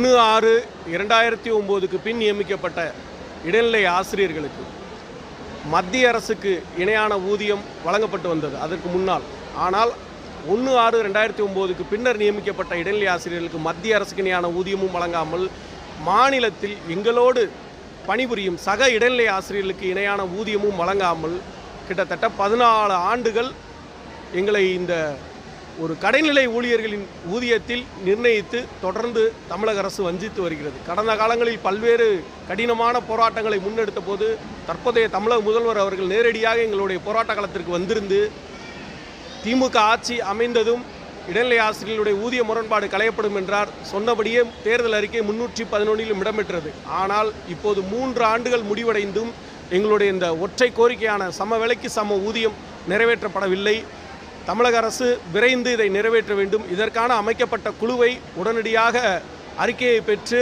ஒன்று ஆறு இரண்டாயிரத்தி ஒம்போதுக்கு பின் நியமிக்கப்பட்ட இடைநிலை ஆசிரியர்களுக்கு மத்திய அரசுக்கு இணையான ஊதியம் வழங்கப்பட்டு வந்தது. அதற்கு முன்னால். ஆனால் ஒன்று ஆறு ரெண்டாயிரத்தி ஒம்போதுக்கு பின்னர் நியமிக்கப்பட்ட இடைநிலை ஆசிரியர்களுக்கு மத்திய அரசுக்கு இணையான ஊதியமும் வழங்காமல் மாநிலத்தில் எங்களோடு பணிபுரியும் சக இடைநிலை ஆசிரியர்களுக்கு இணையான ஊதியமும் வழங்காமல் கிட்டத்தட்ட பதினாலு ஆண்டுகள் எங்களை இந்த ஒரு கடைநிலை ஊழியர்களின் ஊதியத்தில் நிர்ணயித்து தொடர்ந்து தமிழக அரசு வஞ்சித்து வருகிறது. கடந்த காலங்களில் பல்வேறு கடினமான போராட்டங்களை முன்னெடுத்த போது தற்போதைய தமிழக முதல்வர் அவர்கள் நேரடியாக எங்களுடைய போராட்ட காலத்திற்கு வந்திருந்து திமுக ஆட்சி அமைந்ததும் இடைநிலை ஆசிரியர்களுடைய ஊதிய முரண்பாடு களையப்படும் என்றார். சொன்னபடியே தேர்தல் அறிக்கை முன்னூற்றி பதினொன்றிலும் இடம்பெற்றது. ஆனால் இப்போது மூன்று ஆண்டுகள் முடிவடைந்தும் எங்களுடைய இந்த ஒற்றை கோரிக்கையான சம விலைக்கு சம ஊதியம் நிறைவேற்றப்படவில்லை. தமிழக அரசு விரைந்து இதை நிறைவேற்ற வேண்டும். இதற்கான அமைக்கப்பட்ட குழுவை உடனடியாக அறிக்கையை பெற்று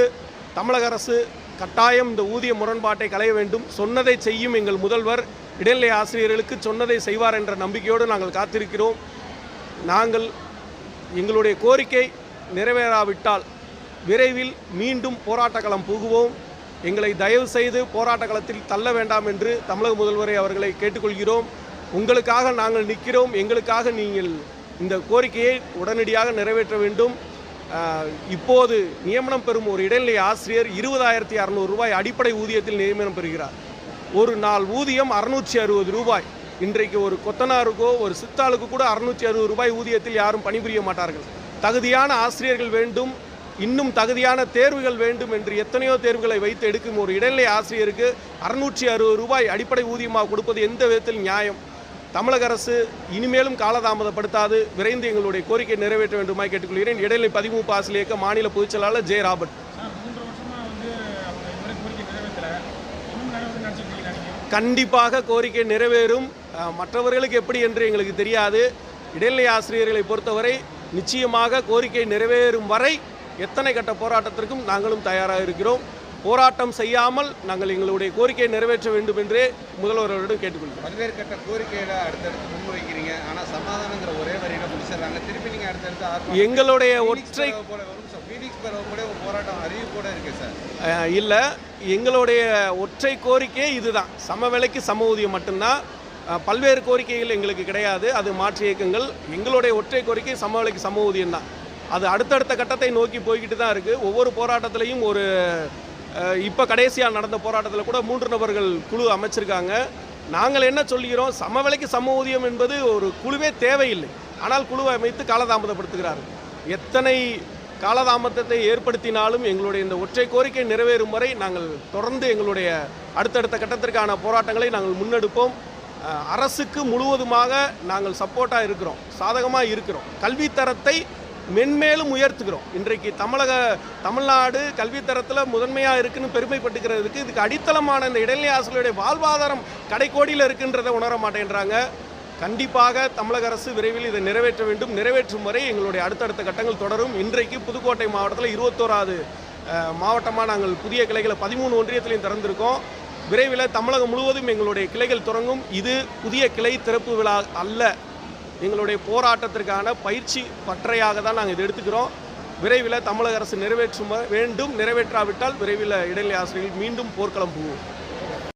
தமிழக அரசு கட்டாயம் இந்த ஊதிய முரண்பாட்டை களைய வேண்டும். சொன்னதை செய்யும் எங்கள் முதல்வர் இடைநிலை ஆசிரியர்களுக்கு சொன்னதை செய்வார் என்ற நம்பிக்கையோடு நாங்கள் காத்திருக்கிறோம். நாங்கள் எங்களுடைய கோரிக்கை நிறைவேறாவிட்டால் விரைவில் மீண்டும் போராட்ட களம் புகுவோம். எங்களை தயவு செய்து போராட்ட களத்தில் தள்ள வேண்டாம் என்று தமிழக முதல்வரை அவர்களை கேட்டுக்கொள்கிறோம். உங்களுக்காக நாங்கள் நிற்கிறோம் எங்களுக்காக நீங்கள் இந்த கோரிக்கையை உடனடியாக நிறைவேற்ற வேண்டும். இப்போது நியமனம் பெறும் ஒரு இடைநிலை ஆசிரியர் இருபதாயிரத்தி அறநூறு ரூபாய் அடிப்படை ஊதியத்தில் நியமனம் பெறுகிறார். ஒரு நாள் ஊதியம் அறுநூற்றி அறுபது ரூபாய். இன்றைக்கு ஒரு கொத்தனாருக்கோ ஒரு சித்தாளுக்கு கூட அறுநூற்றி அறுபது ரூபாய் ஊதியத்தில் யாரும் பணிபுரிய மாட்டார்கள். தகுதியான ஆசிரியர்கள் வேண்டும் இன்னும் தகுதியான தேர்வுகள் வேண்டும் என்று எத்தனையோ தேர்வுகளை வைத்து எடுக்கும் ஒரு இடைநிலை ஆசிரியருக்கு அறுநூற்றி அறுபது ரூபாய் அடிப்படை ஊதியமாக கொடுப்பது எந்த விதத்தில் நியாயம்? தமிழக அரசு இனிமேலும் காலதாமதப்படுத்தாது. விரைந்து எங்களுடைய கோரிக்கை நிறைவேற்ற வேண்டுமாய் கேட்டுக்கொள்கிறேன். இடைநிலை பதிமூப்பு ஆசிரியர் இயக்க மாநில பொதுச் செயலாளர் ஜே. ராபர்ட். கண்டிப்பாக கோரிக்கை நிறைவேறும். மற்றவர்களுக்கு எப்படி என்று எங்களுக்கு தெரியாது. இடைநிலை ஆசிரியர்களை பொறுத்தவரை நிச்சயமாக கோரிக்கை நிறைவேறும் வரை எத்தனை கட்ட போராட்டத்திற்கும் நாங்களும் தயாராக இருக்கிறோம். போராட்டம் செய்யாமல் நாங்கள் எங்களுடைய கோரிக்கையை நிறைவேற்ற வேண்டும் என்றே முதல்வர்களிடம் கேட்டுக்கொள்கிறோம். பல்வேறு கட்ட கோரிக்கையில அடுத்தடுத்து முன்வைக்கிறீங்க. ஆனா சமாதானங்கிற ஒரே வரியில முடிச்சிடுறாங்க. திருப்பி நீங்க அடுத்தடுத்து எங்களுடைய ஒற்றை ஃபீனிக்ஸ் பறவை கூட போராட்டம் இருக்கு சார் இல்லை. எங்களுடைய ஒற்றை கோரிக்கை இதுதான். சம விலைக்கு சம ஊதியம் மட்டும்தான். பல்வேறு கோரிக்கைகள் எங்களுக்கு கிடையாது. அது மாற்று இயக்கங்கள். எங்களுடைய ஒற்றை கோரிக்கை சம விலைக்கு சம ஊதியம் தான் அது அடுத்தடுத்த கட்டத்தை நோக்கி போய்கிட்டு தான் இருக்குது ஒவ்வொரு போராட்டத்திலையும் ஒரு இப்போ கடைசியாக நடந்த போராட்டத்தில் கூட மூன்று நபர்கள் குழு அமைச்சிருக்காங்க. நாங்கள் என்ன சொல்கிறோம் சம விலைக்கு சம ஊதியம் என்பது ஒரு குழுவே தேவையில்லை. ஆனால் குழுவை அமைத்து காலதாமதப்படுத்துகிறார் எத்தனை காலதாமதத்தை ஏற்படுத்தினாலும் எங்களுடைய இந்த ஒற்றை கோரிக்கை நிறைவேறும் வரை நாங்கள் தொடர்ந்து எங்களுடைய அடுத்தடுத்த கட்டத்திற்கான போராட்டங்களை நாங்கள் முன்னெடுப்போம். அரசுக்கு முழுவதுமாக நாங்கள் சப்போர்ட்டாக இருக்கிறோம். சாதகமாக இருக்கிறோம். கல்வித்தரத்தை மென்மேலும் உயர்த்துகிறோம். இன்றைக்கு தமிழக தமிழ்நாடு கல்வித்தரத்தில் முதன்மையாக இருக்குன்னு பெருமைப்பட்டுக்கிறதுக்கு இதுக்கு அடித்தளமான இந்த இடைநிலை ஆசிரியருடைய வாழ்வாதாரம் கடைக்கோடியில் இருக்குன்றதை உணர மாட்டேன்றாங்க. கண்டிப்பாக தமிழக அரசு விரைவில் இதை நிறைவேற்ற வேண்டும். நிறைவேற்றும் வரை எங்களுடைய அடுத்தடுத்த கட்டங்கள் தொடரும். இன்றைக்கு புதுக்கோட்டை மாவட்டத்தில் இருபத்தோராது மாவட்டமாக நாங்கள் புதிய கிளைகளை பதிமூணு ஒன்றியத்திலையும் திறந்திருக்கோம். விரைவில் தமிழகம் முழுவதும் எங்களுடைய கிளைகள் தொடங்கும். இது புதிய கிளை திறப்பு விழா அல்ல. எங்களுடைய போராட்டத்திற்கான பயிற்சி பற்றையாக தான் நாங்கள் இதை எடுத்துக்கிறோம். விரைவில் தமிழக அரசு நிறைவேற்றும் வேண்டும். நிறைவேற்றாவிட்டால் விரைவில் இடைநிலை ஆசிரியர்கள் மீண்டும் போர்க்களம் போவோம்.